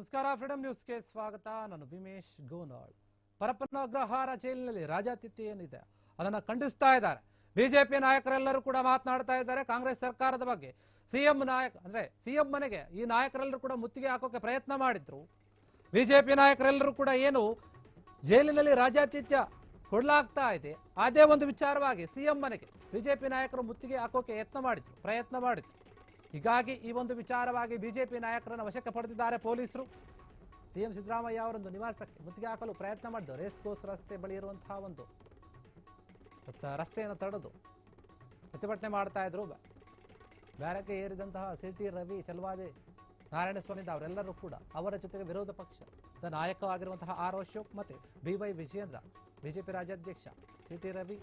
ನಮಸ್ಕಾರ ಫ್ರೀಡಮ್ ನ್ಯೂಸ್ಗೆ ಸ್ವಾಗತ. ನಾನು ಭೀಮೇಶ್ ಗೋನಾಳ್. ಪರಪ್ಪನ ಅಗ್ರಹಾರ ಜೈಲಿನಲ್ಲಿ ರಾಜಾತಿಥ್ಯ ಏನಿದೆ ಅದನ್ನ ಖಂಡಿಸ್ತಾ ಇದ್ದಾರೆ. ಬಿಜೆಪಿ ನಾಯಕರೆಲ್ಲರೂ ಕೂಡ ಮಾತನಾಡ್ತಾ ಇದ್ದಾರೆ. ಕಾಂಗ್ರೆಸ್ ಸರ್ಕಾರದ ಬಗ್ಗೆ ಸಿಎಂ ನಾಯಕ, ಅಂದ್ರೆ ಸಿಎಂ ಮನೆಗೆ ಈ ನಾಯಕರೆಲ್ಲರೂ ಕೂಡ ಮುತ್ತಿಗೆ ಹಾಕೋಕೆ ಪ್ರಯತ್ನ ಮಾಡಿದ್ರು. ಬಿಜೆಪಿ ನಾಯಕರೆಲ್ಲರೂ ಕೂಡ ಏನು ಜೈಲಿನಲ್ಲಿ ರಾಜಾತಿಥ್ಯ ಕೊಡಲಾಗ್ತಾ ಇದೆ. ಅದೇ ಒಂದು ವಿಚಾರವಾಗಿ ಸಿಎಂ ಮನೆಗೆ ಬಿಜೆಪಿ ನಾಯಕರು ಮುತ್ತಿಗೆ ಹಾಕೋಕೆ ಯತ್ನ ಮಾಡಿದ್ರು, ಪ್ರಯತ್ನ ಮಾಡಿದ್ರು. ಹೀಗಾಗಿ ಈ ಒಂದು ವಿಚಾರವಾಗಿ ಬಿಜೆಪಿ ನಾಯಕರನ್ನು ವಶಕ್ಕೆ ಪಡೆದಿದ್ದಾರೆ ಪೊಲೀಸರು. ಸಿಎಂ ಸಿದ್ದರಾಮಯ್ಯ ಅವರೊಂದು ನಿವಾಸಕ್ಕೆ ಮುತ್ತಿಗೆ ಹಾಕಲು ಪ್ರಯತ್ನ ಮಾಡಿದ್ದು, ರೇಸ್ ಕೋರ್ಸ್ ರಸ್ತೆ ಬಳಿ ಇರುವಂತಹ ಒಂದು ರಸ್ತೆಯನ್ನು ತಡೆದು ಪ್ರತಿಭಟನೆ ಮಾಡ್ತಾ ಇದ್ರು. ಬ್ಯಾರಕ್ಕೆ ಏರಿದಂತಹ ಸಿಟಿ ರವಿ ಚಲವಾದಿ ನಾರಾಯಣಸ್ವಾಮಿ ಅವರೆಲ್ಲರೂ ಕೂಡ ಅವರ ಜೊತೆಗೆ ವಿರೋಧ ಪಕ್ಷದ ನಾಯಕವಾಗಿರುವಂತಹ ಆರ್ ಅಶೋಕ್ ಮತ್ತೆ ಬಿ ವೈ ವಿಜೇಂದ್ರ ಬಿಜೆಪಿ ರಾಜ್ಯಾಧ್ಯಕ್ಷ ಸಿ ಟಿ ರವಿ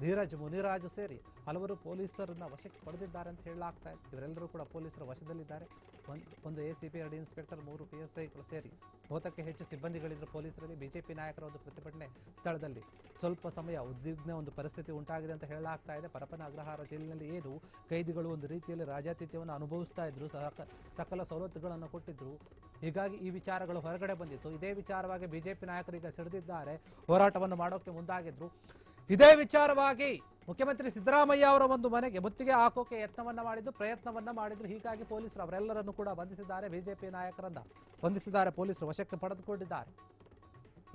ಧೀರಜ್ ಮುನಿರಾಜು ಸೇರಿ ಹಲವರು ಪೊಲೀಸರನ್ನ ವಶಕ್ಕೆ ಪಡೆದಿದ್ದಾರೆ ಅಂತ ಹೇಳಲಾಗ್ತಾ ಇದೆ. ಇವರೆಲ್ಲರೂ ಕೂಡ ಪೊಲೀಸರ ವಶದಲ್ಲಿದ್ದಾರೆ. ಒಂದು ಒಂದು ಎ ಸಿ ಇನ್ಸ್ಪೆಕ್ಟರ್, ಮೂರು ಪಿ ಎಸ್ ಸೇರಿ ಬಹುತಕ್ಕೆ ಹೆಚ್ಚು ಸಿಬ್ಬಂದಿಗಳಿದ್ರು ಪೊಲೀಸರಲ್ಲಿ. ಬಿಜೆಪಿ ನಾಯಕರ ಒಂದು ಪ್ರತಿಭಟನೆ ಸ್ಥಳದಲ್ಲಿ ಸ್ವಲ್ಪ ಸಮಯ ಉದ್ವಿಗ್ನ ಒಂದು ಪರಿಸ್ಥಿತಿ ಉಂಟಾಗಿದೆ ಅಂತ ಹೇಳಲಾಗ್ತಾ ಇದೆ. ಪರಪನ ಅಗ್ರಹಾರ ಜೈಲಿನಲ್ಲಿ ಏನು ಕೈದಿಗಳು ಒಂದು ರೀತಿಯಲ್ಲಿ ರಾಜಾತಿಥ್ಯವನ್ನು ಅನುಭವಿಸ್ತಾ ಇದ್ರು ಸಕ- ಸಕಲ ಸವಲತ್ತುಗಳನ್ನು ಕೊಟ್ಟಿದ್ರು. ಹೀಗಾಗಿ ಈ ವಿಚಾರಗಳು ಹೊರಗಡೆ ಬಂದಿತ್ತು. ಇದೇ ವಿಚಾರವಾಗಿ ಬಿಜೆಪಿ ನಾಯಕರು ಈಗ ಸಿಡಿದಿದ್ದಾರೆ. ಹೋರಾಟವನ್ನು ಮಾಡೋಕೆ ಮುಂದಾಗಿದ್ರು. ಇದೇ ವಿಚಾರವಾಗಿ ಮುಖ್ಯಮಂತ್ರಿ ಸಿದ್ದರಾಮಯ್ಯ ಅವರ ಒಂದು ಮನೆಗೆ ಮುತ್ತಿಗೆ ಹಾಕೋಕೆ ಯತ್ನವನ್ನ ಮಾಡಿದ್ದು, ಪ್ರಯತ್ನವನ್ನ ಮಾಡಿದ್ರು. ಹೀಗಾಗಿ ಪೊಲೀಸರು ಅವರೆಲ್ಲರನ್ನು ಕೂಡ ಬಂಧಿಸಿದ್ದಾರೆ. ಬಿಜೆಪಿ ನಾಯಕರನ್ನ ಬಂಧಿಸಿದ್ದಾರೆ. ಪೊಲೀಸರು ವಶಕ್ಕೆ ಪಡೆದುಕೊಂಡಿದ್ದಾರೆ.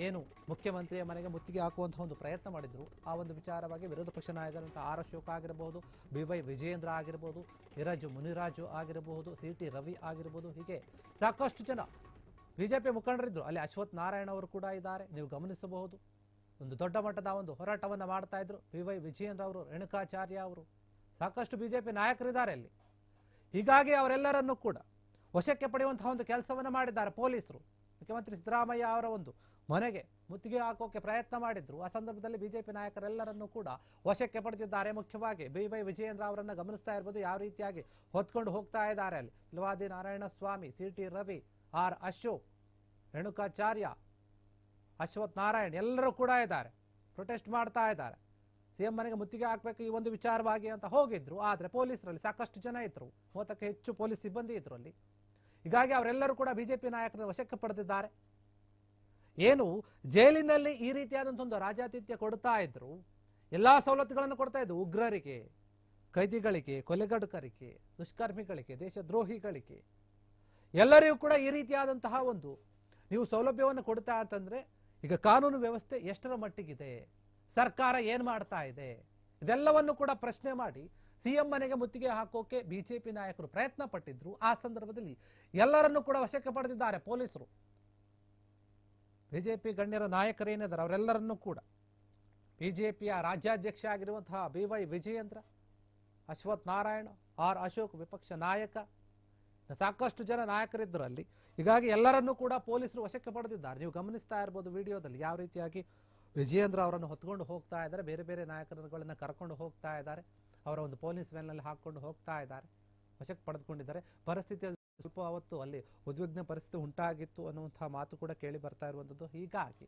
ಏನು ಮುಖ್ಯಮಂತ್ರಿಯ ಮನೆಗೆ ಮುತ್ತಿಗೆ ಹಾಕುವಂತಹ ಒಂದು ಪ್ರಯತ್ನ ಮಾಡಿದ್ರು. ಆ ಒಂದು ವಿಚಾರವಾಗಿ ವಿರೋಧ ಪಕ್ಷ ನಾಯಕರಂತ ಆರ್ ಅಶೋಕ್ ಆಗಿರಬಹುದು ಬಿ ವೈ ವಿಜಯೇಂದ್ರ ಆಗಿರಬಹುದು ವಿರಾಜು ಮುನಿರಾಜು ಆಗಿರಬಹುದು ಸಿ ಟಿ ರವಿ ಆಗಿರಬಹುದು ಹೀಗೆ ಸಾಕಷ್ಟು ಜನ ಬಿಜೆಪಿ ಮುಖಂಡರಿದ್ದರು ಅಲ್ಲಿ ಅಶ್ವಥ್ ನಾರಾಯಣ ಅವರು ಕೂಡ ಇದ್ದಾರೆ. ನೀವು ಗಮನಿಸಬಹುದು. ಒಂದು ದೊಡ್ಡ ಮಟ್ಟದ ಒಂದು ಹೋರಾಟವನ್ನು ಮಾಡ್ತಾ ಇದ್ರು. ಪಿ ವೈ ವಿಜಯೇಂದ್ರ ಅವರು, ರೇಣುಕಾಚಾರ್ಯ ಅವರು, ಸಾಕಷ್ಟು ಬಿಜೆಪಿ ನಾಯಕರಿದ್ದಾರೆ ಅಲ್ಲಿ. ಹೀಗಾಗಿ ಅವರೆಲ್ಲರನ್ನೂ ಕೂಡ ವಶಕ್ಕೆ ಪಡೆಯುವಂತಹ ಒಂದು ಕೆಲಸವನ್ನು ಮಾಡಿದ್ದಾರೆ ಪೊಲೀಸರು. ಮುಖ್ಯಮಂತ್ರಿ ಸಿದ್ದರಾಮಯ್ಯ ಅವರ ಒಂದು ಮನೆಗೆ ಮುತ್ತಿಗೆ ಹಾಕೋಕೆ ಪ್ರಯತ್ನ ಮಾಡಿದ್ರು. ಆ ಸಂದರ್ಭದಲ್ಲಿ ಬಿಜೆಪಿ ನಾಯಕರೆಲ್ಲರನ್ನೂ ಕೂಡ ವಶಕ್ಕೆ ಪಡೆದಿದ್ದಾರೆ. ಮುಖ್ಯವಾಗಿ ಬಿ ವೈ ವಿಜಯೇಂದ್ರ ಅವರನ್ನ ಗಮನಿಸ್ತಾ ಇರ್ಬೋದು ಯಾವ ರೀತಿಯಾಗಿ ಹೊತ್ಕೊಂಡು ಹೋಗ್ತಾ ಇದ್ದಾರೆ ಅಲ್ಲಿ. Narayana Swamy C T Ravi, R Ashok, Renukacharya Ashwath Narayan ಎಲ್ಲರೂ ಕೂಡ ಇದ್ದಾರೆ. ಪ್ರೊಟೆಸ್ಟ್ ಮಾಡ್ತಾ ಇದ್ದಾರೆ. ಸಿಎಂ ಮನೆಗೆ ಮುತ್ತಿಗೆ ಹಾಕಬೇಕು ಈ ಒಂದು ವಿಚಾರವಾಗಿ ಅಂತ ಹೋಗಿದ್ರು. ಆದರೆ ಪೊಲೀಸರಲ್ಲಿ ಸಾಕಷ್ಟು ಜನ ಇದ್ರು. ಮೂವತ್ತಕ್ಕೆ ಹೆಚ್ಚು ಪೊಲೀಸ್ ಸಿಬ್ಬಂದಿ ಇದ್ರು ಅಲ್ಲಿ. ಹೀಗಾಗಿ ಅವರೆಲ್ಲರೂ ಕೂಡ ಬಿಜೆಪಿ ನಾಯಕರ ವಶಕ್ಕೆ ಪಡೆದಿದ್ದಾರೆ. ಏನು, ಜೈಲಿನಲ್ಲಿ ಈ ರೀತಿಯಾದಂಥ ಒಂದು ರಾಜಾತಿಥ್ಯ ಕೊಡ್ತಾ ಇದ್ರು. ಎಲ್ಲಾ ಸವಲತ್ತುಗಳನ್ನು ಕೊಡ್ತಾ ಇದ್ರು. ಉಗ್ರರಿಗೆ, ಕೈದಿಗಳಿಗೆ, ಕೊಲೆಗಡುಕರಿಗೆ, ದುಷ್ಕರ್ಮಿಗಳಿಗೆ, ದೇಶದ್ರೋಹಿಗಳಿಗೆ. ಎಲ್ಲರಿಗೂ ಕೂಡ ಈ ರೀತಿಯಾದಂತಹ ಒಂದು ನೀವು ಸೌಲಭ್ಯವನ್ನು ಕೊಡ್ತಾ ಅಂತಂದ್ರೆ ಈಗ ಕಾನೂನು ವ್ಯವಸ್ಥೆ ಎಷ್ಟರ ಮಟ್ಟಿಗಿದೆ? ಸರ್ಕಾರ ಏನ್ ಮಾಡ್ತಾ ಇದೆ? ಇದೆಲ್ಲವನ್ನು ಕೂಡ ಪ್ರಶ್ನೆ ಮಾಡಿ ಸಿಎಂ ಮನೆಗೆ ಮುತ್ತಿಗೆ ಹಾಕೋಕೆ ಬಿಜೆಪಿ ನಾಯಕರು ಪ್ರಯತ್ನ ಪಟ್ಟಿದ್ರು. ಆ ಸಂದರ್ಭದಲ್ಲಿ ಎಲ್ಲರನ್ನೂ ಕೂಡ ವಶಕ್ಕೆ ಪಡೆದಿದ್ದಾರೆ ಪೊಲೀಸರು. ಬಿಜೆಪಿ ಗಣ್ಯರ ನಾಯಕರೇನಿದ್ದಾರೆ? ಅವರೆಲ್ಲರನ್ನೂ ಕೂಡ. ಬಿಜೆಪಿಯ ರಾಜ್ಯಾಧ್ಯಕ್ಷ ಆಗಿರುವಂತಹ B Y Vijayendra, Ashwath Narayana, R Ashok ವಿಪಕ್ಷ ನಾಯಕ ಸಾಕಷ್ಟು ಜನ ನಾಯಕರಿದ್ದರು ಅಲ್ಲಿ. ಹೀಗಾಗಿ ಎಲ್ಲರನ್ನೂ ಕೂಡ ಪೊಲೀಸರು ವಶಕ್ಕೆ ಪಡೆದಿದ್ದಾರೆ. ನೀವು ಗಮನಿಸ್ತಾ ಇರ್ಬೋದು ವಿಡಿಯೋದಲ್ಲಿ ಯಾವ ರೀತಿಯಾಗಿ ವಿಜಯೇಂದ್ರ ಅವರನ್ನು ಹೊತ್ಕೊಂಡು ಹೋಗ್ತಾ ಇದ್ದಾರೆ. ಬೇರೆ ಬೇರೆ ನಾಯಕರುಗಳನ್ನ ಕರ್ಕೊಂಡು ಹೋಗ್ತಾ ಇದ್ದಾರೆ. ಅವರ ಒಂದು ಪೊಲೀಸ್ ವ್ಯಾನ್ನಲ್ಲಿ ಹಾಕ್ಕೊಂಡು ಹೋಗ್ತಾ ಇದ್ದಾರೆ. ವಶಕ್ಕೆ ಪಡೆದುಕೊಂಡಿದ್ದಾರೆ. ಪರಿಸ್ಥಿತಿ ಸ್ವಲ್ಪ ಅವತ್ತು ಅಲ್ಲಿ ಉದ್ವಿಗ್ನ ಪರಿಸ್ಥಿತಿ ಉಂಟಾಗಿತ್ತು ಅನ್ನುವಂತಹ ಮಾತು ಕೂಡ ಕೇಳಿ ಬರ್ತಾ ಇರುವಂಥದ್ದು. ಹೀಗಾಗಿ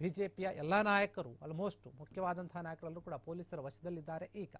ಬಿಜೆಪಿಯ ಎಲ್ಲ ನಾಯಕರು ಆಲ್ಮೋಸ್ಟ್ ಮುಖ್ಯವಾದಂತಹ ನಾಯಕರೆಲ್ಲರೂ ಕೂಡ ಪೊಲೀಸರ ವಶದಲ್ಲಿದ್ದಾರೆ. ಈಗ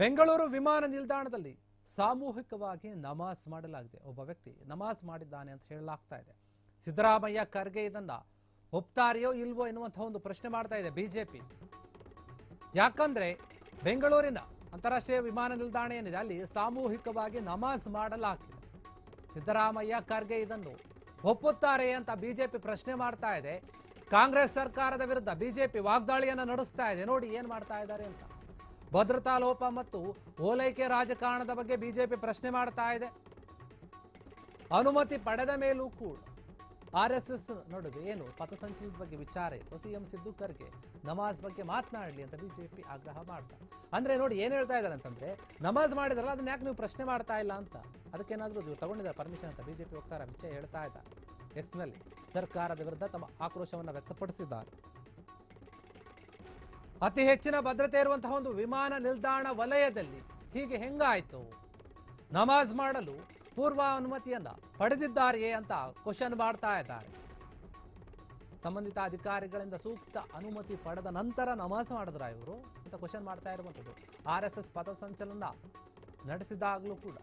ಬೆಂಗಳೂರು ವಿಮಾನ ನಿಲ್ದಾಣದಲ್ಲಿ ಸಾಮೂಹಿಕವಾಗಿ ನಮಾಜ್ ಮಾಡಲಾಗಿದೆ. ಒಬ್ಬ ವ್ಯಕ್ತಿ ನಮಾಜ್ ಮಾಡಿದ್ದಾನೆ ಅಂತ ಹೇಳಲಾಗ್ತಾ ಇದೆ. ಸಿದ್ದರಾಮಯ್ಯ ಖರ್ಗೆ ಇದನ್ನ ಒಪ್ತಾರೆಯೋ ಇಲ್ವೋ ಎನ್ನುವಂತಹ ಒಂದು ಪ್ರಶ್ನೆ ಮಾಡ್ತಾ ಇದೆ ಬಿಜೆಪಿ. ಯಾಕಂದ್ರೆ ಬೆಂಗಳೂರಿನ ಅಂತಾರಾಷ್ಟ್ರೀಯ ವಿಮಾನ ನಿಲ್ದಾಣ ಏನಿದೆ, ಅಲ್ಲಿ ಸಾಮೂಹಿಕವಾಗಿ ನಮಾಜ್ ಮಾಡಲಾಗ್ತಿದೆ. ಸಿದ್ದರಾಮಯ್ಯ ಖರ್ಗೆ ಇದನ್ನು ಒಪ್ಪುತ್ತಾರೆ ಅಂತ ಬಿಜೆಪಿ ಪ್ರಶ್ನೆ ಮಾಡ್ತಾ ಇದೆ. ಕಾಂಗ್ರೆಸ್ ಸರ್ಕಾರದ ವಿರುದ್ಧ ಬಿಜೆಪಿ ವಾಗ್ದಾಳಿಯನ್ನು ನಡೆಸ್ತಾ ಇದೆ. ನೋಡಿ ಏನ್ ಮಾಡ್ತಾ ಇದ್ದಾರೆ ಅಂತ. ಭದ್ರತಾ ಲೋಪ ಮತ್ತು ಓಲೈಕೆ ರಾಜಕಾರಣದ ಬಗ್ಗೆ ಬಿಜೆಪಿ ಪ್ರಶ್ನೆ ಮಾಡ್ತಾ ಇದೆ. ಅನುಮತಿ ಪಡೆದ ಮೇಲೂ ಕೂಡ ಆರ್ ಎಸ್ ಎಸ್ ನೋಡುದು ಏನು ಪಥಸಂಚಲನದ ಬಗ್ಗೆ ವಿಚಾರ ಇತ್ತು. ಸಿಎಂ ಸಿದ್ದು ಖರ್ಗೆ ನಮಾಜ್ ಬಗ್ಗೆ ಮಾತನಾಡಲಿ ಅಂತ ಬಿಜೆಪಿ ಆಗ್ರಹ ಮಾಡ್ತಾರೆ ಅಂದ್ರೆ ನೋಡಿ ಏನ್ ಹೇಳ್ತಾ ಇದ್ದಾರೆ ಅಂತಂದ್ರೆ ನಮಾಜ್ ಮಾಡಿದ್ರಲ್ಲ, ಅದನ್ನ ಯಾಕೆ ನೀವು ಪ್ರಶ್ನೆ ಮಾಡ್ತಾ ಇಲ್ಲ ಅಂತ? ಅದಕ್ಕೇನಾದ್ರೂ ನೀವು ತಗೊಂಡಿದ್ದಾರೆ ಪರ್ಮಿಷನ್ ಅಂತ ಬಿಜೆಪಿ ವಕ್ತಾರ ವಿಷಯ ಹೇಳ್ತಾ ಇದ್ದಾರೆ. ಎಕ್ಸ್ನಲ್ಲಿ ಸರ್ಕಾರದ ವಿರುದ್ಧ ತಮ್ಮ ಆಕ್ರೋಶವನ್ನು ವ್ಯಕ್ತಪಡಿಸಿದ್ದಾರೆ. ಅತಿ ಹೆಚ್ಚಿನ ಭದ್ರತೆ ಇರುವಂತಹ ಒಂದು ವಿಮಾನ ನಿಲ್ದಾಣ ವಲಯದಲ್ಲಿ ಹೀಗೆ ಹೆಂಗಾಯ್ತು? ನಮಾಜ್ ಮಾಡಲು ಪೂರ್ವ ಅನುಮತಿಯನ್ನ ಪಡೆದಿದ್ದಾರೆಯೇ ಅಂತ ಕ್ವಶನ್ ಮಾಡ್ತಾ ಇದ್ದಾರೆ. ಸಂಬಂಧಿತ ಅಧಿಕಾರಿಗಳಿಂದ ಸೂಕ್ತ ಅನುಮತಿ ಪಡೆದ ನಂತರ ನಮಾಜ್ ಮಾಡಿದ್ರ ಇವರು ಅಂತ ಕ್ವಶನ್ ಮಾಡ್ತಾ ಇರುವಂಥದ್ದು ಆರ್ ಎಸ್ ಎಸ್ ಪಥಸಂಚಲನ ನಡೆಸಿದಾಗಲೂ ಕೂಡ.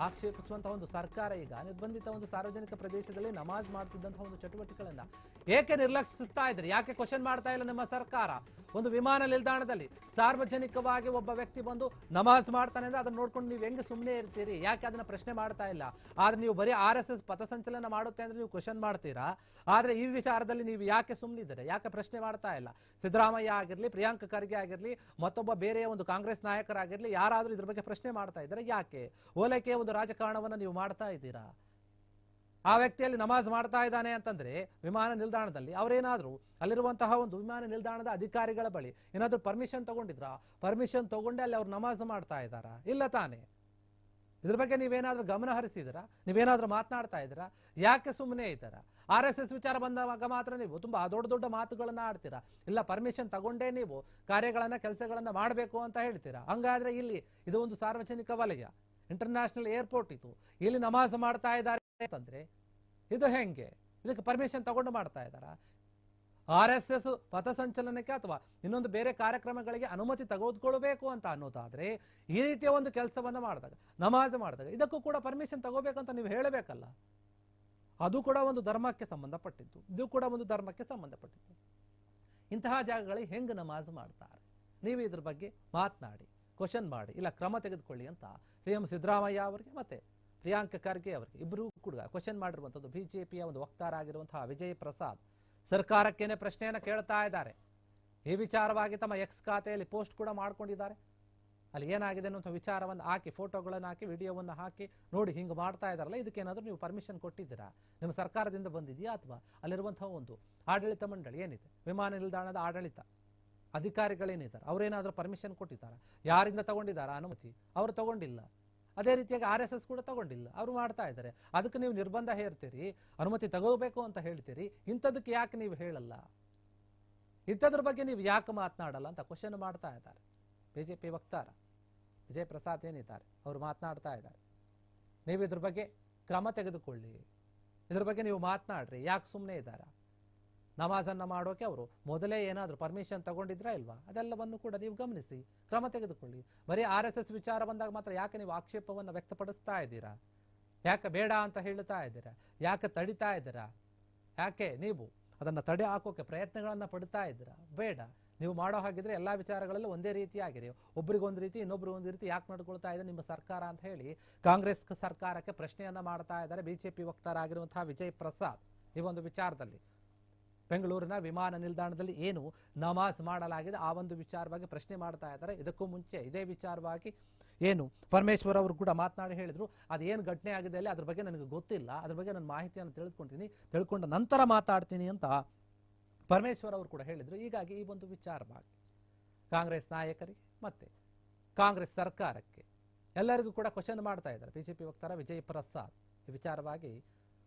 ಆಕ್ಷೇಪಿಸುವಂತಹ ಒಂದು ಸರ್ಕಾರ ಈಗ ನಿರ್ಬಂಧಿತ ಒಂದು ಸಾರ್ವಜನಿಕ ಪ್ರದೇಶದಲ್ಲಿ ನಮಾಜ್ ಮಾಡ್ತಿದ್ದಂತಹ ಒಂದು ಚಟುವಟಿಕೆಗಳನ್ನ ಏಕೆ ನಿರ್ಲಕ್ಷಿಸುತ್ತಾ ಇದ್ರೆ? ಯಾಕೆ ಕ್ವಶನ್ ಮಾಡ್ತಾ ಇಲ್ಲ ನಿಮ್ಮ ಸರ್ಕಾರ? ಒಂದು ವಿಮಾನ ನಿಲ್ದಾಣದಲ್ಲಿ ಸಾರ್ವಜನಿಕವಾಗಿ ಒಬ್ಬ ವ್ಯಕ್ತಿ ಬಂದು ನಮಾಜ್ ಮಾಡ್ತಾನೆ ಅಂದ್ರೆ ಅದನ್ನ ನೋಡ್ಕೊಂಡು ನೀವು ಹೆಂಗೆ ಸುಮ್ಮನೆ ಇರ್ತೀರಿ? ಯಾಕೆ ಅದನ್ನ ಪ್ರಶ್ನೆ ಮಾಡ್ತಾ ಇಲ್ಲ? ಆದ್ರೆ ನೀವು ಬರೀ ಆರ್ ಎಸ್ ಎಸ್ ಪಥಸಂಚಲನ ಮಾಡುತ್ತೆ ಅಂದ್ರೆ ನೀವು ಕ್ವಶನ್ ಮಾಡ್ತೀರಾ? ಆದ್ರೆ ಈ ವಿಚಾರದಲ್ಲಿ ನೀವು ಯಾಕೆ ಸುಮ್ಮನಿದ್ದೀರಾ ಯಾಕೆ ಪ್ರಶ್ನೆ ಮಾಡ್ತಾ ಇಲ್ಲ? ಸಿದ್ದರಾಮಯ್ಯ ಆಗಿರ್ಲಿ, ಪ್ರಿಯಾಂಕ ಖರ್ಗೆ ಆಗಿರ್ಲಿ, ಮತ್ತೊಬ್ಬ ಬೇರೆ ಒಂದು ಕಾಂಗ್ರೆಸ್ ನಾಯಕರಾಗಿರ್ಲಿ, ಯಾರಾದರೂ ಇದ್ರ ಬಗ್ಗೆ ಪ್ರಶ್ನೆ ಮಾಡ್ತಾ ಇದ್ದಾರೆ ಯಾಕೆ? ಓಲೈಕೆ ಒಂದು ರಾಜಕಾರಣವನ್ನು ನೀವು ಮಾಡ್ತಾ ಇದ್ದೀರಾ? ಆ ವ್ಯಕ್ತಿಯಲ್ಲಿ ನಮಾಜ್ ಮಾಡ್ತಾ ಇದ್ದಾನೆ ಅಂತಂದ್ರೆ ವಿಮಾನ ನಿಲ್ದಾಣದಲ್ಲಿ ಅವರೇನಾದರೂ ಅಲ್ಲಿರುವಂತಹ ಒಂದು ವಿಮಾನ ನಿಲ್ದಾಣದ ಅಧಿಕಾರಿಗಳ ಬಳಿ ಏನಾದರೂ ಪರ್ಮಿಷನ್ ತಗೊಂಡಿದ್ರಾ? ಪರ್ಮಿಷನ್ ತಗೊಂಡೆ ಅಲ್ಲಿ ಅವ್ರು ನಮಾಜ್ ಮಾಡ್ತಾ ಇದ್ದಾರಾ? ಇಲ್ಲ ತಾನೆ. ಇದ್ರ ಬಗ್ಗೆ ನೀವೇನಾದ್ರೂ ಗಮನ ಹರಿಸಿದಿರಾ ನೀವೇನಾದ್ರೂ ಮಾತನಾಡ್ತಾ ಇದ್ದೀರಾ? ಯಾಕೆ ಸುಮ್ಮನೆ ಇದ್ದಾರ? ಆರ್ ಎಸ್ ಎಸ್ ವಿಚಾರ ಬಂದಾಗ ಮಾತ್ರ ನೀವು ತುಂಬಾ ದೊಡ್ಡ ದೊಡ್ಡ ಮಾತುಗಳನ್ನ ಆಡ್ತೀರಾ? ಇಲ್ಲ ಪರ್ಮಿಷನ್ ತಗೊಂಡೇ ನೀವು ಕಾರ್ಯಗಳನ್ನ, ಕೆಲಸಗಳನ್ನ ಮಾಡಬೇಕು ಅಂತ ಹೇಳ್ತೀರಾ? ಹಂಗಾದ್ರೆ ಇಲ್ಲಿ ಇದು ಒಂದು ಸಾರ್ವಜನಿಕ ವಲಯ. ಇಂಟರ್ನ್ಯಾಷನಲ್ ಏರ್ಪೋರ್ಟ್ ಇದು. ಇಲ್ಲಿ ನಮಾಜ್ ಮಾಡ್ತಾ ಇದ್ದಾರೆ ಅಂತಂದ್ರೆ, ಇದು ಹೆಂಗೆ? ಇದಕ್ಕೆ ಪರ್ಮಿಷನ್ ತಗೊಂಡು ಮಾಡ್ತಾ ಇದ್ದಾರಾ? ಆರ್ ಎಸ್ ಎಸ್ ಪಥಸಂಚಲನಕ್ಕೆ ಅಥವಾ ಇನ್ನೊಂದು ಬೇರೆ ಕಾರ್ಯಕ್ರಮಗಳಿಗೆ ಅನುಮತಿ ತೆಗೆದುಕೊಳ್ಬೇಕು ಅಂತ ಅನ್ನೋದಾದ್ರೆ, ಈ ರೀತಿಯ ಒಂದು ಕೆಲಸವನ್ನು ಮಾಡಿದಾಗ, ನಮಾಜ್ ಮಾಡಿದಾಗ, ಇದಕ್ಕೂ ಕೂಡ ಪರ್ಮಿಷನ್ ತಗೋಬೇಕಂತ ನೀವು ಹೇಳಬೇಕಲ್ಲ? ಅದು ಕೂಡ ಒಂದು ಧರ್ಮಕ್ಕೆ ಸಂಬಂಧಪಟ್ಟಿದ್ದು. ಇದು ಕೂಡ ಒಂದು ಧರ್ಮಕ್ಕೆ ಸಂಬಂಧಪಟ್ಟಿದ್ದು. ಇಂತಹ ಜಾಗಗಳಿಗೆ ಹೆಂಗೆ ನಮಾಜ್ ಮಾಡ್ತಾರೆ? ನೀವು ಇದ್ರ ಬಗ್ಗೆ ಮಾತನಾಡಿ. ಕ್ವಶನ್ ಮಾಡಿ. ಇಲ್ಲ, ಕ್ರಮ ತೆಗೆದುಕೊಳ್ಳಿ ಅಂತ ಸಿಎಂ ಸಿದ್ದರಾಮಯ್ಯ ಅವರಿಗೆ ಮತ್ತೆ ಪ್ರಿಯಾಂಕ ಖರ್ಗೆ ಅವರಿಗೆ ಇಬ್ಬರೂ ಕೂಡ ಕ್ವಶನ್ ಮಾಡಿರುವಂಥದ್ದು ಬಿಜೆಪಿಯ ಒಂದು ವಕ್ತಾರ ಆಗಿರುವಂತಹ ವಿಜಯ್ ಪ್ರಸಾದ್ ಸರ್ಕಾರಕ್ಕೇನೆ ಪ್ರಶ್ನೆಯನ್ನು ಕೇಳ್ತಾ ಇದ್ದಾರೆ. ಈ ವಿಚಾರವಾಗಿ ತಮ್ಮ ಎಕ್ಸ್ ಖಾತೆಯಲ್ಲಿ ಪೋಸ್ಟ್ ಕೂಡ ಮಾಡ್ಕೊಂಡಿದ್ದಾರೆ. ಅಲ್ಲಿ ಏನಾಗಿದೆ ಅನ್ನೋಂಥ ವಿಚಾರವನ್ನು ಹಾಕಿ ಫೋಟೋಗಳನ್ನು ಹಾಕಿ ವಿಡಿಯೋವನ್ನು ಹಾಕಿ ನೋಡಿ ಹಿಂಗೆ ಮಾಡ್ತಾ ಇದ್ದಾರಲ್ಲ ಇದಕ್ಕೇನಾದರೂ ನೀವು ಪರ್ಮಿಷನ್ ಕೊಟ್ಟಿದ್ದೀರಾ? ನಿಮ್ಮ ಸರ್ಕಾರದಿಂದ ಬಂದಿದೆಯಾ ಅಥವಾ ಅಲ್ಲಿರುವಂತಹ ಒಂದು ಆಡಳಿತ ಮಂಡಳಿ ಏನಿದೆ? ವಿಮಾನ ನಿಲ್ದಾಣದ ಆಡಳಿತ. ಅಧಿಕಾರಿಗಳೇನಿದ್ದಾರೆ ಅವರೇನಾದರೂ ಪರ್ಮಿಷನ್ ಕೊಟ್ಟಿದ್ದಾರೆ? ಯಾರಿಂದ ತಗೊಂಡಿದ್ದಾರೆ? ಅನುಮತಿ. ಅವರು ತಗೊಂಡಿಲ್ಲ. ಅದೇ ರೀತಿಯಾಗಿ ಆರ್ ಎಸ್ ಎಸ್ ಕೂಡ ತಗೊಂಡಿಲ್ಲ. ಅವರು ಮಾಡ್ತಾ ಇದ್ದಾರೆ. ಅದಕ್ಕೆ ನೀವು ನಿರ್ಬಂಧ ಹೇರ್ತೀರಿ? ಅನುಮತಿ ತಗೋಬೇಕು ಅಂತ ಹೇಳ್ತೀರಿ? ಇಂಥದಕ್ಕೆ ಯಾಕೆ ನೀವು ಹೇಳಲ್ಲ? ಇಂಥದ್ರ ಬಗ್ಗೆ ನೀವು ಯಾಕೆ ಮಾತನಾಡಲ್ಲ ಅಂತ ಕ್ವಶನ್ ಮಾಡ್ತಾ ಇದ್ದಾರೆ. ಬಿಜೆಪಿ ವಕ್ತಾರ ವಿಜಯ್ ಪ್ರಸಾದ್ ಏನಿದ್ದಾರೆ? ಅವರು ಮಾತನಾಡ್ತಾ ಇದ್ದಾರೆ. ನೀವು ಇದ್ರ ಬಗ್ಗೆ ಕ್ರಮ ತೆಗೆದುಕೊಳ್ಳಿ. ಇದ್ರ ಬಗ್ಗೆ ನೀವು ಮಾತನಾಡ್ರಿ. ಯಾಕೆ ಸುಮ್ಮನೆ ಇದ್ದಾರಾ? ನಮಾಜನ್ನ ಮಾಡೋಕೆ ಅವರು ಮೊದಲೇ ಏನಾದರೂ ಪರ್ಮಿಷನ್ ತಗೊಂಡಿದ್ರಾ ಇಲ್ವಾ? ಅದೆಲ್ಲವನ್ನು ಕೂಡ ನೀವು ಗಮನಿಸಿ, ಕ್ರಮ ತೆಗೆದುಕೊಳ್ಳಿ. ಬರೀ ಆರ್ ಎಸ್ ಎಸ್ ವಿಚಾರ ಬಂದಾಗ ಮಾತ್ರ ಯಾಕೆ ನೀವು ಆಕ್ಷೇಪವನ್ನು ವ್ಯಕ್ತಪಡಿಸ್ತಾ ಇದ್ದೀರಾ? ಯಾಕೆ ಬೇಡ ಅಂತ ಹೇಳ್ತಾ ಇದ್ದೀರಾ? ಯಾಕೆ ತಡಿತಾ ಇದ್ದೀರಾ? ಯಾಕೆ ನೀವು ಅದನ್ನು ತಡೆ ಹಾಕೋಕೆ ಪ್ರಯತ್ನಗಳನ್ನು ಪಡ್ತಾ ಇದ್ದೀರಾ? ಬೇಡ. ನೀವು ಮಾಡೋ ಹಾಗಿದ್ರೆ ಎಲ್ಲ ವಿಚಾರಗಳಲ್ಲೂ ಒಂದೇ ರೀತಿಯಾಗಿರಿ. ಒಬ್ರಿಗೊಂದು ರೀತಿ, ಇನ್ನೊಬ್ರು ಒಂದು ರೀತಿ ಯಾಕೆ ನಡ್ಕೊಳ್ತಾ ಇದೆ ನಿಮ್ಮ ಸರ್ಕಾರ ಅಂತ ಹೇಳಿ ಕಾಂಗ್ರೆಸ್ ಸರ್ಕಾರಕ್ಕೆ ಪ್ರಶ್ನೆಯನ್ನು ಮಾಡ್ತಾ ಇದ್ದಾರೆ. ಬಿಜೆಪಿ ವಕ್ತಾರ ಆಗಿರುವಂತಹ ವಿಜಯ್ ಪ್ರಸಾದ್ ಈ ಒಂದು ವಿಚಾರದಲ್ಲಿ. ಬೆಂಗಳೂರಿನ ವಿಮಾನ ನಿಲ್ದಾಣದಲ್ಲಿ ಏನು ನಮಾಜ್ ಮಾಡಲಾಗಿದೆ? ಆ ಒಂದು ವಿಚಾರವಾಗಿ ಪ್ರಶ್ನೆ ಮಾಡ್ತಾ ಇದ್ದಾರೆ. ಇದಕ್ಕೂ ಮುಂಚೆ ಇದೇ ವಿಚಾರವಾಗಿ ಏನು ಪರಮೇಶ್ವರ್ ಅವರು ಕೂಡ ಮಾತನಾಡಿ ಹೇಳಿದ್ರು, ಅದೇನು ಘಟನೆ ಆಗಿದೆ ಅಲ್ಲಿ? ಅದ್ರ ಬಗ್ಗೆ ನನಗೆ ಗೊತ್ತಿಲ್ಲ. ಅದ್ರ ಬಗ್ಗೆ ನಾನು ಮಾಹಿತಿಯನ್ನು ತಿಳ್ಕೊಳ್ತೀನಿ. ತಿಳ್ಕೊಂಡ ನಂತರ ಮಾತಾಡ್ತೀನಿ ಅಂತ ಪರಮೇಶ್ವರ್ ಅವರು ಕೂಡ ಹೇಳಿದ್ರು. ಹೀಗಾಗಿ ಈ ಒಂದು ವಿಚಾರವಾಗಿ ಕಾಂಗ್ರೆಸ್ ನಾಯಕರಿಗೆ ಮತ್ತೆ ಕಾಂಗ್ರೆಸ್ ಸರ್ಕಾರಕ್ಕೆ ಎಲ್ಲರಿಗೂ ಕೂಡ ಕ್ವಶನ್ ಮಾಡ್ತಾ ಇದ್ದಾರೆ. ಬಿಜೆಪಿ ವಕ್ತಾರ ವಿಜಯ್ ಪ್ರಸಾದ್ ಈ ವಿಚಾರವಾಗಿ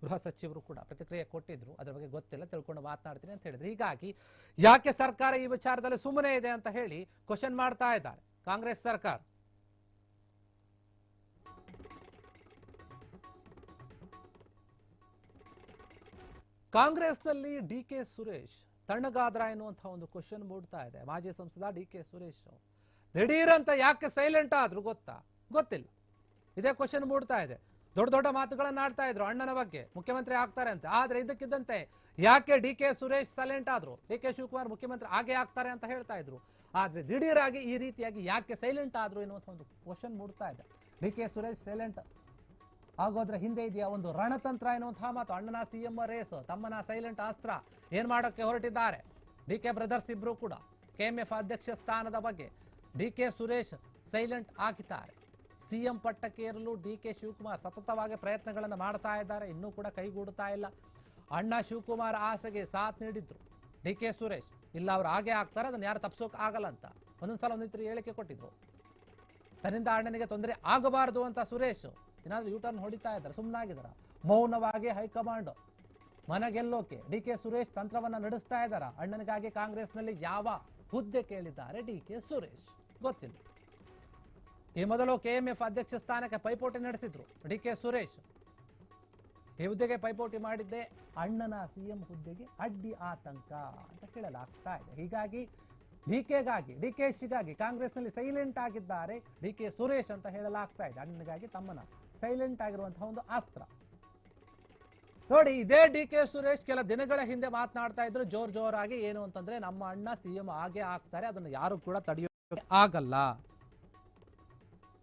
ಗೃಹ ಸಚಿವರು ಕೂಡ ಪ್ರತಿಕ್ರಿಯೆ ಕೊಟ್ಟಿದ್ರು. ಅದರ ಬಗ್ಗೆ ಗೊತ್ತಿಲ್ಲ, ತಿಳ್ಕೊಂಡು ಮಾತನಾಡ್ತೀನಿ ಅಂತ ಹೇಳಿದ್ರು. ಹೀಗಾಗಿ ಯಾಕೆ ಸರ್ಕಾರ ಈ ವಿಚಾರದಲ್ಲಿ ಸುಮ್ಮನೆ ಇದೆ ಅಂತ ಹೇಳಿ ಕ್ವಶನ್ ಮಾಡ್ತಾ ಇದ್ದಾರೆ. ಕಾಂಗ್ರೆಸ್ ಸರ್ಕಾರ. ಕಾಂಗ್ರೆಸ್ನಲ್ಲಿ ಡಿ ಕೆ ಸುರೇಶ್ ತಣ್ಣಗಾದ್ರ ಎನ್ನುವಂತಹ ಒಂದು ಕ್ವಶನ್ ಮೂಡ್ತಾ ಇದೆ. ಮಾಜಿ ಸಂಸದ ಡಿ ಕೆ ಸುರೇಶ್ ಅಂತ ಯಾಕೆ ಸೈಲೆಂಟ್ ಆದ್ರು ಗೊತ್ತಾ? ಗೊತ್ತಿಲ್ಲ. ಇದೇ ಕ್ವಶನ್ ಮೂಡ್ತಾ ಇದೆ. ದೊಡ್ಡ ದೊಡ್ಡ ಮಾತುಗಳನ್ನು ಆಡ್ತಾ ಇದ್ರು, ಅಣ್ಣನ ಬಗ್ಗೆ ಮುಖ್ಯಮಂತ್ರಿ ಆಗ್ತಾರೆ ಅಂತ. ಆದ್ರೆ ಇದಕ್ಕಿದ್ದಂತೆ ಯಾಕೆ ಡಿ ಕೆ ಸುರೇಶ್ ಸೈಲೆಂಟ್ ಆದ್ರು? ಡಿ ಕೆ ಶಿವಕುಮಾರ್ ಮುಖ್ಯಮಂತ್ರಿ ಆಗೇ ಆಗ್ತಾರೆ ಅಂತ ಹೇಳ್ತಾ ಇದ್ರು. ಆದ್ರೆ ದಿಢೀರಾಗಿ ಈ ರೀತಿಯಾಗಿ ಯಾಕೆ ಸೈಲೆಂಟ್ ಆದ್ರು ಎನ್ನುವಂತ ಒಂದು ಕ್ವಶನ್ ಮೂಡ್ತಾ ಇದೆ. ಡಿ ಕೆ ಸುರೇಶ್ ಸೈಲೆಂಟ್ ಆಗೋದ್ರ ಹಿಂದೆ ಇದೆಯಾ ಒಂದು ರಣತಂತ್ರ ಎನ್ನುವಂತಹ ಮಾತು. ಅಣ್ಣನ ಸಿಎಂ ರೇಸ್ ತಮ್ಮನ ಸೈಲೆಂಟ್ ಅಸ್ತ್ರ ಏನ್ ಮಾಡೋಕ್ಕೆ ಹೊರಟಿದ್ದಾರೆ? ಡಿ ಕೆ ಬ್ರದರ್ಸ್ ಇಬ್ರು ಕೂಡ. ಕೆಎಂಎಫ್ ಅಧ್ಯಕ್ಷ ಸ್ಥಾನದ ಬಗ್ಗೆ ಡಿ ಕೆ ಸುರೇಶ್ ಸೈಲೆಂಟ್ ಆಗಿದ್ದಾರೆ ಸಿಎಂ ಪಟ್ಟಕ್ಕೆ ಏರಲು ಡಿ ಕೆ ಶಿವಕುಮಾರ್ ಸತತವಾಗಿ ಪ್ರಯತ್ನಗಳನ್ನು ಮಾಡ್ತಾ ಇದ್ದಾರೆ. ಇನ್ನೂ ಕೂಡ ಕೈಗೂಡುತ್ತಾ ಇಲ್ಲ. ಅಣ್ಣ ಶಿವಕುಮಾರ್ ಆಸೆಗೆ ಸಾಥ್ ನೀಡಿದ್ರು. ಡಿ ಕೆ ಸುರೇಶ್, ಇಲ್ಲ ಅವ್ರು ಹಾಗೆ ಆಗ್ತಾರೆ, ಅದನ್ನ ಯಾರು ತಪ್ಸೋಕ್ ಆಗಲ್ಲ ಅಂತ. ಒಂದೊಂದ್ಸಲ ಒಂದಿತ್ತು ಹೇಳಿಕೆ ಕೊಟ್ಟಿದ್ರು. ತನ್ನಿಂದ ಅಣ್ಣನಿಗೆ ತೊಂದರೆ ಆಗಬಾರದು ಅಂತ ಸುರೇಶ್ ಏನಾದ್ರೂ ಯೂಟರ್ನ್ ಹೊಡಿತಾ ಇದ್ದಾರೆ. ಸುಮ್ಮನಾಗಿದ್ದಾರ ಮೌನವಾಗಿ ಹೈಕಮಾಂಡ್. ಮನಗೆಲ್ಲೋಕೆ ಡಿ ಕೆ ಸುರೇಶ್ ತಂತ್ರವನ್ನ ನಡೆಸ್ತಾ ಇದ್ದಾರ? ಅಣ್ಣನಿಗಾಗಿ ಕಾಂಗ್ರೆಸ್ನಲ್ಲಿ ಯಾವ ಹುದ್ದೆ ಕೇಳಿದ್ದಾರೆ ಡಿ ಕೆ ಸುರೇಶ್? ಗೊತ್ತಿಲ್ಲ. ಈ ಮೊದಲು ಕೆಎಂಎಫ್ ಅಧ್ಯಕ್ಷ ಸ್ಥಾನಕ್ಕೆ ಪೈಪೋಟಿ ನಡೆಸಿದ್ರು ಡಿ ಕೆ ಸುರೇಶ್. ಈ ಹುದ್ದೆಗೆ ಪೈಪೋಟಿ ಮಾಡಿದ್ದೆ ಅಣ್ಣನ ಸಿಎಂ ಹುದ್ದೆಗೆ ಅಡ್ಡಿ ಆತಂಕ ಅಂತ ಕೇಳಲಾಗ್ತಾ ಇದೆ. ಹೀಗಾಗಿ ಡಿ ಕೆಗಾಗಿ, ಡಿ ಕೆ ಶಿಗಾಗಿ ಕಾಂಗ್ರೆಸ್ನಲ್ಲಿ ಸೈಲೆಂಟ್ ಆಗಿದ್ದಾರೆ ಡಿ ಕೆ ಸುರೇಶ್ ಅಂತ ಹೇಳಲಾಗ್ತಾ ಇದೆ. ಅಣ್ಣನಿಗಾಗಿ ತಮ್ಮನ ಸೈಲೆಂಟ್ ಆಗಿರುವಂತಹ ಒಂದು ಅಸ್ತ್ರ. ನೋಡಿ, ಇದೇ ಡಿ ಕೆ ಸುರೇಶ್ ಕೆಲ ದಿನಗಳ ಹಿಂದೆ ಮಾತನಾಡ್ತಾ ಇದ್ರು, ಜೋರ್ ಜೋರಾಗಿ ಏನು ಅಂತಂದ್ರೆ ನಮ್ಮ ಅಣ್ಣ ಸಿಎಂ ಆಗೇ ಆಗ್ತಾರೆ, ಅದನ್ನು ಯಾರು ಕೂಡ ತಡೆಯೋಕೆ ಆಗಲ್ಲ.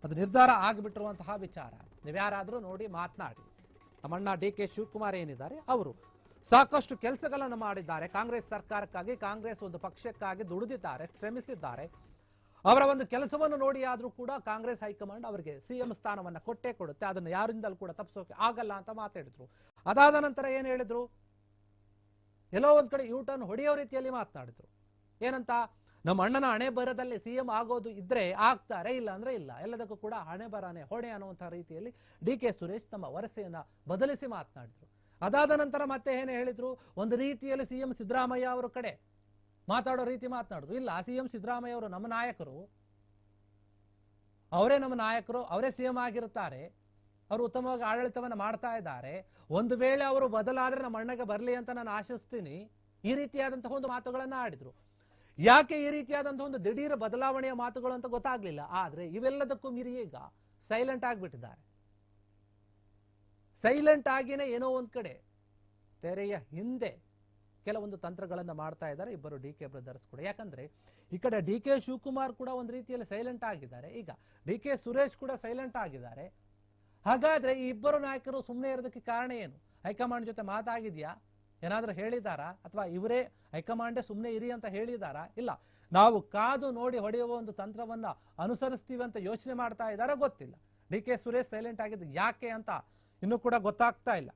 ಅದು ನಿರ್ಧಾರ ಆಗಿಬಿಟ್ಟಿರುವಂತಹ ವಿಚಾರ. ನೀವ್ಯಾರಾದ್ರೂ ನೋಡಿ ಮಾತನಾಡಿ. ನಮ್ಮಣ್ಣ ಡಿ ಕೆ ಶಿವಕುಮಾರ್ ಏನಿದ್ದಾರೆ? ಅವರು. ಸಾಕಷ್ಟು ಕೆಲಸಗಳನ್ನು ಮಾಡಿದ್ದಾರೆ. ಕಾಂಗ್ರೆಸ್ ಸರ್ಕಾರಕ್ಕಾಗಿ, ಕಾಂಗ್ರೆಸ್ ಒಂದು ಪಕ್ಷಕ್ಕಾಗಿ ದುಡಿದಿದ್ದಾರೆ, ಶ್ರಮಿಸಿದ್ದಾರೆ. ಅವರ ಒಂದು ಕೆಲಸವನ್ನು ನೋಡಿ ಆದರೂ ಕೂಡ ಕಾಂಗ್ರೆಸ್ ಹೈಕಮಾಂಡ್ ಅವರಿಗೆ ಸಿಎಂ ಸ್ಥಾನವನ್ನ ಕೊಟ್ಟೇ ಕೊಡುತ್ತೆ. ಅದನ್ನು ಯಾರಿಂದಲೂ ಕೂಡ ತಪ್ಪಿಸೋಕೆ ಆಗಲ್ಲ ಅಂತ ಮಾತಾಡಿದ್ರು ಅದಾದ ನಂತರ ಏನು ಹೇಳಿದ್ರು? ಎಲ್ಲೋ ಒಂದ್ ಕಡೆ ಯೂಟರ್ನ್ ಹೊಡೆಯೋ ರೀತಿಯಲ್ಲಿ ಮಾತನಾಡಿದ್ರು. ಏನಂತ? ನಮ್ಮ ಅಣ್ಣನ ಹಣೆ ಬರದಲ್ಲಿ ಸಿಎಂ ಆಗೋದು ಇದ್ರೆ ಆಗ್ತಾರೆ, ಇಲ್ಲ ಅಂದ್ರೆ ಇಲ್ಲ. ಎಲ್ಲದಕ್ಕೂ ಕೂಡ ಹಣೆ ಬರಾನೆ ಹೊಣೆ ಅನ್ನುವಂತಹ ರೀತಿಯಲ್ಲಿ ಡಿ ಕೆ ಸುರೇಶ್ ತಮ್ಮ ವರಸೆಯನ್ನ ಬದಲಿಸಿ ಮಾತನಾಡಿದ್ರು. ಅದಾದ ನಂತರ ಮತ್ತೆ ಏನು ಹೇಳಿದ್ರು? ಒಂದು ರೀತಿಯಲ್ಲಿ ಸಿಎಂ ಸಿದ್ದರಾಮಯ್ಯ ಅವರ ಕಡೆ ಮಾತಾಡೋ ರೀತಿ ಮಾತನಾಡಿದ್ರು. ಇಲ್ಲ ಸಿಎಂ ಸಿದ್ದರಾಮಯ್ಯ ಅವರು ನಮ್ಮ ನಾಯಕರು. ಅವರೇ ನಮ್ಮ ನಾಯಕರು, ಅವರೇ ಸಿಎಂ ಆಗಿರುತ್ತಾರೆ. ಅವರು ಉತ್ತಮವಾಗಿ ಆಡಳಿತವನ್ನು ಮಾಡ್ತಾ ಇದ್ದಾರೆ. ಒಂದು ವೇಳೆ ಅವರು ಬದಲಾದ್ರೆ ನಮ್ಮ ಅಣ್ಣಗೆ ಬರಲಿ ಅಂತ ನಾನು ಆಶಿಸ್ತೀನಿ. ಈ ರೀತಿಯಾದಂತಹ ಒಂದು ಮಾತುಗಳನ್ನು ಆಡಿದ್ರು. ಯಾಕೆ ಈ ರೀತಿಯಾದಂತಹ ಒಂದು ದಿಢೀರ ಬದಲಾವಣೆಯ ಮಾತುಗಳು ಅಂತ ಗೊತ್ತಾಗ್ಲಿಲ್ಲ. ಆದ್ರೆ ಇವೆಲ್ಲದಕ್ಕೂ ಮೀರಿ ಈಗ ಸೈಲೆಂಟ್ ಆಗಿಬಿಟ್ಟಿದ್ದಾರೆ. ಸೈಲೆಂಟ್ ಆಗಿನೇ ಏನೋ ಒಂದ್ ಕಡೆ ತೆರೆಯ ಹಿಂದೆ ಕೆಲವೊಂದು ತಂತ್ರಗಳನ್ನ ಮಾಡ್ತಾ ಇದ್ದಾರೆ ಇಬ್ಬರು ಡಿ ಕೆ ಬ್ರದರ್ಸ್ ಕೂಡ. ಯಾಕಂದ್ರೆ ಈ ಕಡೆ ಡಿ ಕೆ ಶಿವಕುಮಾರ್ ಕೂಡ ಒಂದು ರೀತಿಯಲ್ಲಿ ಸೈಲೆಂಟ್ ಆಗಿದ್ದಾರೆ. ಈಗ ಡಿ ಕೆ ಸುರೇಶ್ ಕೂಡ ಸೈಲೆಂಟ್ ಆಗಿದ್ದಾರೆ. ಹಾಗಾದ್ರೆ ಈ ಇಬ್ಬರು ನಾಯಕರು ಸುಮ್ಮನೆ ಇರೋದಕ್ಕೆ ಕಾರಣ ಏನು? ಹೈಕಮಾಂಡ್ ಜೊತೆ ಮಾತಾಗಿದ್ಯಾ? ಏನಾದ್ರೂ ಹೇಳಿದಾರಾ? ಅಥವಾ ಇವರೇ ಹೈಕಮಾಂಡೇ ಸುಮ್ಮನೆ ಇರಿ ಅಂತ ಹೇಳಿದಾರಾ? ಇಲ್ಲ. ನಾವು ಕಾದು ನೋಡಿ ಹೊಡೆಯುವ ಒಂದು ತಂತ್ರವನ್ನ ಅನುಸರಿಸ್ತೀವಿ ಅಂತ ಯೋಚನೆ ಮಾಡ್ತಾ ಇದ್ದಾರಾ ಗೊತ್ತಿಲ್ಲ. ಡಿ ಕೆ ಸುರೇಶ್ ಸೈಲೆಂಟ್ ಆಗಿದ್ದು ಯಾಕೆ ಅಂತ ಇನ್ನೂ ಕೂಡ ಗೊತ್ತಾಗ್ತಾ ಇಲ್ಲ.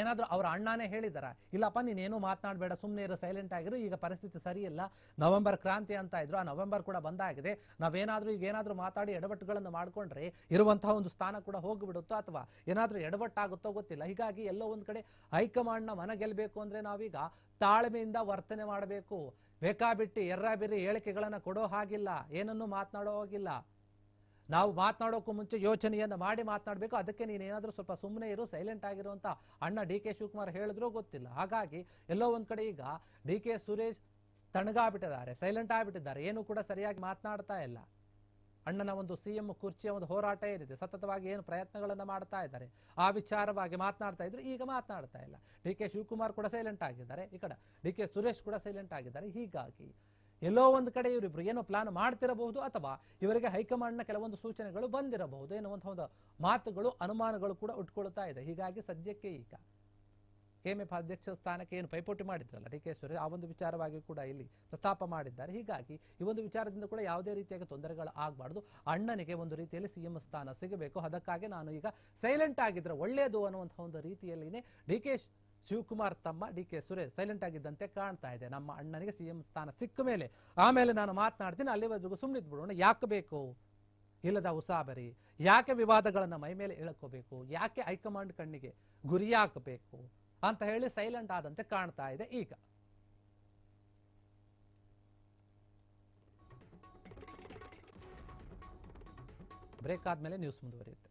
ಏನಾದ್ರೂ ಅವರ ಅಣ್ಣನೇ ಹೇಳಿದಾರ, ಇಲ್ಲಪ್ಪ ನೀನೇನು ಮಾತನಾಡಬೇಡ ಸುಮ್ಮನೆ ಇರು ಸೈಲೆಂಟ್ ಆಗಿರು, ಈಗ ಪರಿಸ್ಥಿತಿ ಸರಿ ಇಲ್ಲ ನವೆಂಬರ್ ಕ್ರಾಂತಿ ಅಂತ ಇದ್ರು, ಆ ನವೆಂಬರ್ ಕೂಡ ಬಂದಾಗಿದೆ, ನಾವೇನಾದರೂ ಈಗ ಏನಾದರೂ ಮಾತಾಡಿ ಎಡವಟ್ಟುಗಳನ್ನು ಮಾಡ್ಕೊಂಡ್ರೆ, ಇರುವಂತಹ ಒಂದು ಸ್ಥಾನ ಕೂಡ ಹೋಗಿಬಿಡುತ್ತೋ ಅಥವಾ ಏನಾದರೂ ಎಡವಟ್ಟಾಗುತ್ತೋ ಗೊತ್ತಿಲ್ಲ. ಹೀಗಾಗಿ ಎಲ್ಲೋ ಒಂದು ಕಡೆ ಹೈಕಮಾಂಡ್ನ ಮನ ಗೆಲ್ಲಬೇಕು ಅಂದರೆ ನಾವೀಗ ತಾಳ್ಮೆಯಿಂದ ವರ್ತನೆ ಮಾಡಬೇಕು. ಬೇಕಾಬಿಟ್ಟಿ ಎರ್ರಾಬಿರಿ ಹೇಳಿಕೆಗಳನ್ನು ಕೊಡೋ ಹಾಗಿಲ್ಲ, ಏನನ್ನೂ ಮಾತನಾಡೋ ಹಾಗಿಲ್ಲ. ನಾವು ಮಾತನಾಡೋಕ್ಕೂ ಮುಂಚೆ ಯೋಚನೆಯನ್ನು ಮಾಡಿ ಮಾತನಾಡಬೇಕು. ಅದಕ್ಕೆ ನೀನು ಏನಾದರೂ ಸ್ವಲ್ಪ ಸುಮ್ಮನೆ ಇರು ಸೈಲೆಂಟ್ ಆಗಿರು ಅಂತ ಅಣ್ಣ ಡಿ ಕೆ ಶಿವಕುಮಾರ್ ಹೇಳಿದ್ರೂ ಗೊತ್ತಿಲ್ಲ. ಹಾಗಾಗಿ ಎಲ್ಲೋ ಒಂದು ಕಡೆ ಈಗ ಡಿ ಕೆ ಸುರೇಶ್ ತಣ್ಣಗಾಗ್ಬಿಟ್ಟಿದ್ದಾರೆ ಸೈಲೆಂಟ್ ಆಗಿಬಿಟ್ಟಿದ್ದಾರೆ. ಏನು ಕೂಡ ಸರಿಯಾಗಿ ಮಾತನಾಡ್ತಾ ಇಲ್ಲ. ಅಣ್ಣನ ಒಂದು ಸಿ ಎಂ ಕುರ್ಚಿಯ ಒಂದು ಹೋರಾಟ ಏನಿದೆ, ಸತತವಾಗಿ ಏನು ಪ್ರಯತ್ನಗಳನ್ನ ಮಾಡ್ತಾ ಇದ್ದಾರೆ, ಆ ವಿಚಾರವಾಗಿ ಮಾತನಾಡ್ತಾ ಇದ್ರು, ಈಗ ಮಾತನಾಡ್ತಾ ಇಲ್ಲ. ಡಿ ಕೆ ಶಿವಕುಮಾರ್ ಕೂಡ ಸೈಲೆಂಟ್ ಆಗಿದ್ದಾರೆ. ಈ ಕಡೆ ಡಿ ಕೆ ಸುರೇಶ್ ಕೂಡ ಸೈಲೆಂಟ್ ಆಗಿದ್ದಾರೆ. ಹೀಗಾಗಿ ಎಲ್ಲೋ ಒಂದು ಕಡೆ ಇವರಿಬ್ರು ಏನೋ ಪ್ಲಾನ್ ಮಾಡ್ತಿರಬಹುದು ಅಥವಾ ಇವರಿಗೆ ಹೈಕಮಾಂಡ್ನ ಕೆಲವೊಂದು ಸೂಚನೆಗಳು ಬಂದಿರಬಹುದು ಎನ್ನುವಂತಹ ಒಂದು ಮಾತುಗಳು, ಅನುಮಾನಗಳು ಕೂಡ ಉಟ್ಕೊಳ್ತಾ ಇದೆ. ಹೀಗಾಗಿ ಸದ್ಯಕ್ಕೆ ಈಗ ಕೆಎಂಎಫ್ ಅಧ್ಯಕ್ಷ ಸ್ಥಾನಕ್ಕೆ ಏನು ಪೈಪೋಟಿ ಮಾಡಿದ್ರಲ್ಲ ಡಿ ಕೆ ಸುರೇಶ್, ಆ ಒಂದು ವಿಚಾರವಾಗಿ ಕೂಡ ಇಲ್ಲಿ ಪ್ರಸ್ತಾಪ ಮಾಡಿದ್ದಾರೆ. ಹೀಗಾಗಿ ಈ ಒಂದು ವಿಚಾರದಿಂದ ಕೂಡ ಯಾವುದೇ ರೀತಿಯಾಗಿ ತೊಂದರೆಗಳು ಆಗಬಾರ್ದು. ಅಣ್ಣನಿಗೆ ಒಂದು ರೀತಿಯಲ್ಲಿ ಸಿಎಂ ಸ್ಥಾನ ಸಿಗಬೇಕು. ಅದಕ್ಕಾಗಿ ನಾನು ಈಗ ಸೈಲೆಂಟ್ ಆಗಿದ್ರೆ ಒಳ್ಳೆಯದು ಅನ್ನುವಂತಹ ಒಂದು ರೀತಿಯಲ್ಲಿನೇ ಡಿ ಕೆ ಶಿವಕುಮಾರ್ ತಮ್ಮ ಡಿ ಕೆ ಸುರೇಶ್ ಸೈಲೆಂಟ್ ಆಗಿದ್ದಂತೆ ಕಾಣ್ತಾ ಇದೆ. ನಮ್ಮ ಅಣ್ಣನಿಗೆ ಸಿಎಂ ಸ್ಥಾನ ಸಿಕ್ಕ ಮೇಲೆ. ಆಮೇಲೆ ನಾನು ಮಾತನಾಡ್ತೀನಿ, ಅಲ್ಲಿವರೆಗೂ ಸುಮ್ಮನೆ ಬಿಡೋಣ ಯಾಕೆ ಬೇಕು? ಇಲ್ಲದ ಉಸಾಬರಿ ಯಾಕೆ ವಿವಾದಗಳನ್ನ ಮೈ ಮೇಲೆ ಎಳ್ಕೋಬೇಕು? ಯಾಕೆ ಹೈಕಮಾಂಡ್ ಕಣ್ಣಿಗೆ ಗುರಿಯಾಕಬೇಕು ಅಂತ ಹೇಳಿ ಸೈಲೆಂಟ್ ಆದಂತೆ ಕಾಣ್ತಾ ಇದೆ ಈಗ. ಬ್ರೇಕ್ ಆದ್ಮೇಲೆ ನ್ಯೂಸ್ ಮುಂದುವರಿಯುತ್ತೆ.